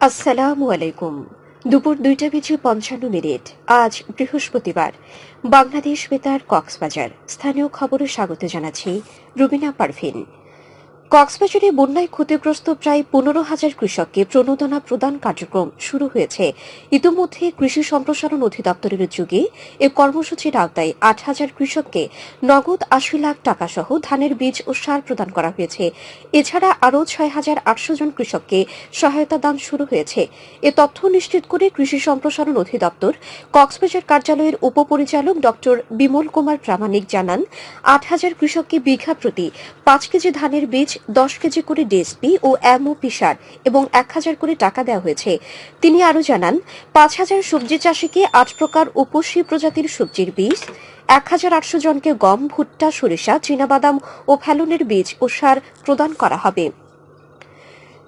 আসসালামু আলাইকুম। দুপুর দুইটা বেজে পঞ্চান্ন মিনিট। আজ বৃহস্পতিবার। বাংলাদেশ বেতার কক্সবাজার। স্থানীয় খবরে স্বাগত জানাচ্ছি রুবিনা পারভিন। কক্সবাজারে বন্যায় ক্ষতিগ্রস্ত প্রায় পনেরো হাজার কৃষককে প্রণোদনা প্রদান কার্যক্রম শুরু হয়েছে। ইতিমধ্যে কৃষি সম্প্রসারণ অধিদপ্তরের উদ্যোগে এ কর্মসূচির আওতায় আট হাজার কৃষককে নগদ আশি লাখ টাকা সহ ধানের বীজ ও সার প্রদান করা হয়েছে। এছাড়া আরও ছয় হাজার আটশো জন কৃষককে সহায়তা দান শুরু হয়েছে। এ তথ্য নিশ্চিত করে কৃষি সম্প্রসারণ অধিদপ্তর কক্সবাজার কার্যালয়ের উপপরিচালক ড বিমল কুমার প্রামাণিক জানান, আট হাজার কৃষককে বিঘা প্রতি পাঁচ কেজি ধানের বীজ দশ কেজি করে ডিএসপি ও এমওপি পিসার এবং এক হাজার করে টাকা দেওয়া হয়েছে। তিনি আরও জানান, পাঁচ হাজার সবজি চাষিকে আট প্রকার উপসী প্রজাতির সবজির বীজ, এক হাজার আটশো জনকে গম, ভুট্টা, সরিষা, চীনাবাদাম ও ফেলনের বীজ ও সার প্রদান করা হবে।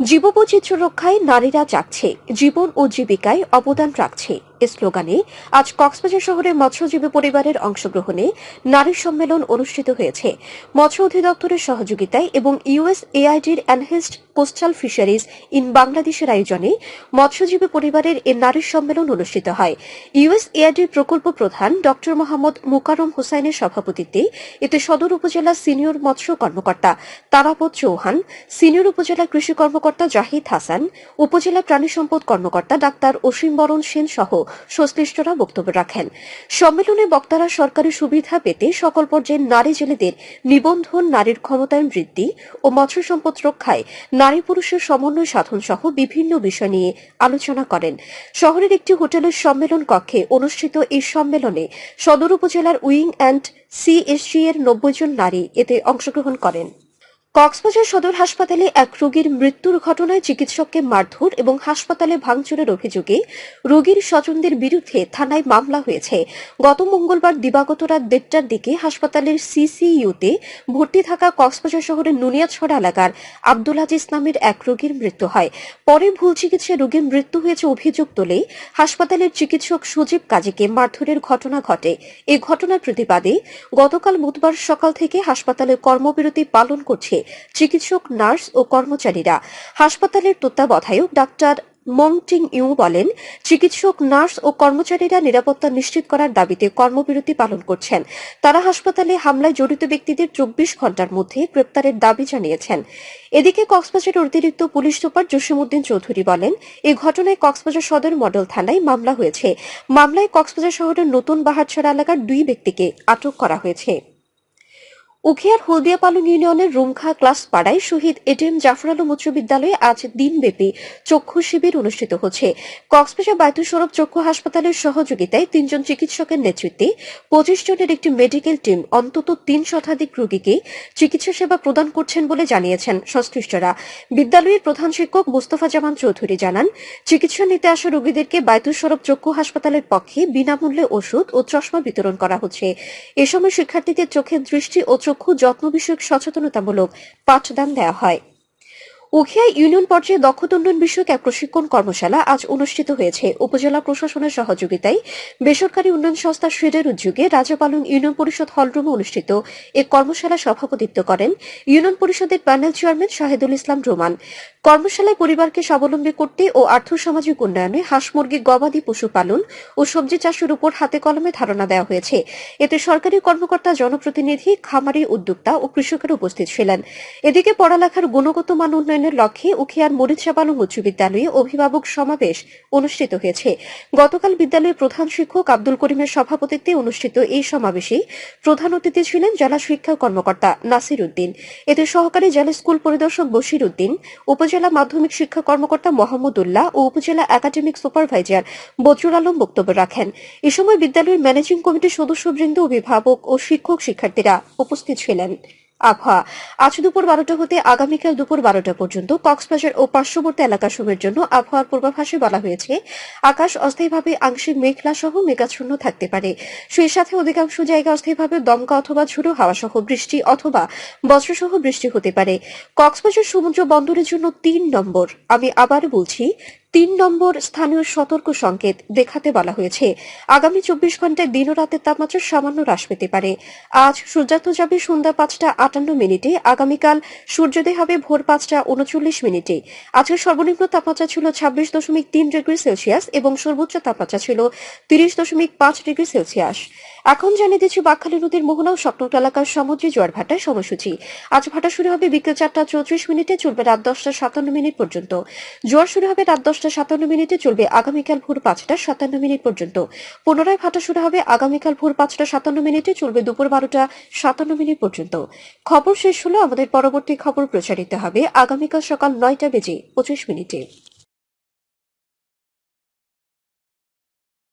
জীববৈচিত্র্য রক্ষায় নারীরা জাগছে জীবন ও জীবিকায় অবদান রাখছে। স্লোগানে আজ কক্সবাজার শহরে মৎস্যজীবী পরিবারের অংশগ্রহণে নারী সম্মেলন অনুষ্ঠিত হয়েছে। মৎস্য অধিদপ্তরের সহযোগিতায় এবং ইউএস এআইডির এনহেন্সড কোস্টাল ফিশারিজ ইন বাংলাদেশের আয়োজনে মৎস্যজীবী পরিবারের এ নারী সম্মেলন অনুষ্ঠিত হয়। ইউএস এআইডির প্রকল্প প্রধান ড মোহাম্মদ মুকারম হোসাইনের সভাপতিত্বে এতে সদর উপজেলা সিনিয়র মৎস্য কর্মকর্তা তারাপদ চৌহান, সিনিয়র উপজেলা কৃষি কর্মকর্তা জাহিদ হাসান, উপজেলা প্রাণী সম্পদ কর্মকর্তা ডাক্তার অসীম বরণ সেন সহ সংশ্লিষ্টরা বক্তব্য রাখেন। সম্মেলনে বক্তারা সরকারি সুবিধা পেতে সকল পর্যায়ের নারী জেলেদের নিবন্ধন, নারীর ক্ষমতায়ন বৃদ্ধি ও মৎস্য সম্পদ রক্ষায় নারী পুরুষের সমন্বয় সাধন সহ বিভিন্ন বিষয় নিয়ে আলোচনা করেন। শহরের একটি হোটেলের সম্মেলন কক্ষে অনুষ্ঠিত এই সম্মেলনে সদর উপজেলার উইং অ্যান্ড সিএসসি এর নব্বই জন নারী এতে অংশগ্রহণ করেন। কক্সবাজার সদর হাসপাতালে এক রোগীর মৃত্যুর ঘটনায় চিকিৎসককে মারধর এবং হাসপাতালে ভাঙচুরের অভিযোগে রোগীর স্বজনদের বিরুদ্ধে থানায় মামলা হয়েছে। গত মঙ্গলবার দিবাগত রাত দেড়টার দিকে হাসপাতালের সিসিইউতে ভর্তি থাকা কক্সবাজার শহরের নুনিয়াছড়া এলাকার আব্দুল আজিজ নামের এক রোগীর মৃত্যু হয়। পরে ভুল চিকিৎসায় রোগীর মৃত্যু হয়েছে অভিযোগ তোলে হাসপাতালের চিকিৎসক সজীব কাজীকে মারধরের ঘটনা ঘটে। এই ঘটনার প্রতিবাদে গতকাল বুধবার সকাল থেকে হাসপাতালে কর্মবিরতি পালন করছে চিকিৎসক, নার্স ও কর্মচারীরা। হাসপাতালের তত্ত্বাবধায়ক ডাক্তার মংটিং ইউ বলেন, চিকিৎসক, নার্স ও কর্মচারীরা নিরাপত্তা নিশ্চিত করার দাবিতে কর্মবিরতি পালন করছেন। তারা হাসপাতালে হামলায় জড়িত ব্যক্তিদের চব্বিশ ঘণ্টার মধ্যে গ্রেপ্তারের দাবি জানিয়েছেন। এদিকে কক্সবাজারের অতিরিক্ত পুলিশ সুপার জসিমউদ্দিন চৌধুরী বলেন এই ঘটনায় কক্সবাজার সদর মডেল থানায় মামলা হয়েছে। মামলায় কক্সবাজার শহরের নতুন বাহারছড়া এলাকার দুই ব্যক্তিকে আটক করা হয়েছে। উখিয়ার হলদিয়া পালং ইউনিয়নের রুমখা ক্লাস পাড়ায় শহীদ এটিএম জাফর আলম উচ্চ বিদ্যালয়ে আজ দিনব্যাপী চক্ষু শিবির অনুষ্ঠিত হচ্ছে। কক্সবাজার বায়তু সৌরভ চক্ষু হাসপাতালের সহযোগিতায় তিনজন চিকিৎসকের নেতৃত্বে পঁচিশ জনের একটি মেডিকেল টিম, অন্তত তিন শতাধিক রোগীকে চিকিৎসা সেবা প্রদান করছেন বলে জানিয়েছেন সংশ্লিষ্টরা। বিদ্যালয়ের প্রধান শিক্ষক মুস্তফা জামান চৌধুরী জানান, চিকিৎসা নিতে আসা রোগীদেরকে বায়তু সৌরভ চক্ষু হাসপাতালের পক্ষে বিনামূল্যে ওষুধ ও চশমা বিতরণ করা হচ্ছে। এ সময় শিক্ষার্থীদের চোখের দৃষ্টি ও চক্ষু যত্ন বিষয়ক সচেতনতামূলক পাঠদান দেওয়া হয়। উখিয়া ইউনিয়ন পর্যায়ে দক্ষতা উন্নয়ন বিষয়ক এক প্রশিক্ষণ কর্মশালা আজ অনুষ্ঠিত হয়েছে। উপজেলা প্রশাসনের সহযোগিতায় বেসরকারি উন্নয়ন সংস্থা শেডের উদ্যোগে রাজাপালং ইউনিয়ন পরিষদ হলরুমে অনুষ্ঠিত এক কর্মশালা সভাপতিত্ব করেন ইউনিয়ন পরিষদের প্যানেল চেয়ারম্যান শাহিদুল ইসলাম রোমান। কর্মশালায় পরিবারকে স্বাবলম্বী করতে ও আর্থসামাজিক উন্নয়নে হাঁস মুরগি, গবাদি পশুপালন ও সবজি চাষের উপর হাতে কলমে ধারণা দেওয়া হয়েছে। এতে সরকারি কর্মকর্তা, জনপ্রতিনিধি, খামারি উদ্যোক্তা ও কৃষকের উপস্থিত ছিলেন। এদিকে পড়ালেখার গুণগত মান উন্নয়নের লক্ষ্যে উখিয়ার মরিচাবালং উচ্চ বিদ্যালয়ে অভিভাবক সমাবেশ অনুষ্ঠিত হয়েছে। গতকাল বিদ্যালয়ের প্রধান শিক্ষক আব্দুল করিমের সভাপতিত্বে অনুষ্ঠিত এই সমাবেশে প্রধান অতিথি ছিলেন জেলা শিক্ষা কর্মকর্তা নাসির উদ্দিন। এতে সহকারী জেলা স্কুল পরিদর্শক বশির উদ্দিন, উপজেলা মাধ্যমিক শিক্ষা কর্মকর্তা মোহাম্মদ উল্লাহ ও উপজেলা একাডেমিক সুপারভাইজার বজরুল আলম বক্তব্য রাখেন। এ সময় বিদ্যালয়ের ম্যানেজিং কমিটির সদস্যবৃন্দ, অভিভাবক ও শিক্ষক শিক্ষার্থীরা উপস্থিত ছিলেন। আবহাওয়া। আজ দুপুর বারোটা হতে আগামীকাল দুপুর বারোটা পর্যন্ত কক্সবাজার ও পার্শ্ববর্তী এলাকাসমূহের জন্য আবহাওয়ার পূর্বাভাসে বলা হয়েছে, আকাশ অস্থায়ীভাবে আংশিক মেঘলা সহ মেঘাচ্ছন্ন থাকতে পারে। সেই সাথে অধিকাংশ জায়গা অস্থায়ীভাবে দমকা অথবা ঝুড়ো হাওয়া সহ বৃষ্টি অথবা বজ্রসহ বৃষ্টি হতে পারে। কক্সবাজার সমুদ্র বন্দরের জন্য তিন নম্বর। আমি আবার বলছি তিন নম্বর স্থানীয় সতর্ক সংকেত দেখাতে বলা হয়েছে। আগামী চব্বিশ ঘন্টায় দিন ও রাতের তাপমাত্রা সামান্য হ্রাস পেতে পারে। আজ সূর্যাস্ত যাবে সন্ধ্যা পাঁচটা আটান্ন মিনিটে, আগামীকাল সূর্যোদয় হবে ভোর পাঁচটা উনচল্লিশ মিনিটে। আজকের সর্বনিম্ন তাপমাত্রা ছিল ছাব্বিশ দশমিক তিন ডিগ্রি সেলসিয়াস এবং সর্বোচ্চ তাপমাত্রা ছিল তিরিশ দশমিক পাঁচ ডিগ্রি সেলসিয়াস। এখন জানিয়ে দিচ্ছি বাকখালী নদীর মোহনা ও সকনট এলাকার সমুদ্রে জোয়ার ভাটার সময়সূচি। আজ ভাটা শুরু হবে বিকেল চারটা চৌত্রিশ মিনিটে, চলবে রাত দশটা সাতান্ন মিনিট পর্যন্ত। জোয়ার শুরু হবে রাত দশটা সাতান্ন মিনিটে, চলবে আগামীকাল ভোর পাঁচটা সাতান্ন মিনিট পর্যন্ত। পুনরায় ভাটা শুরু হবে আগামীকাল ভোর পাঁচটা সাতান্ন মিনিটে, চলবে দুপুর বারোটা সাতান্ন মিনিট পর্যন্ত। খবর শেষ হলো, আমাদের পরবর্তী খবর প্রচারিত হবে আগামীকাল সকাল নয়টা বেজে পঁচিশ মিনিটে।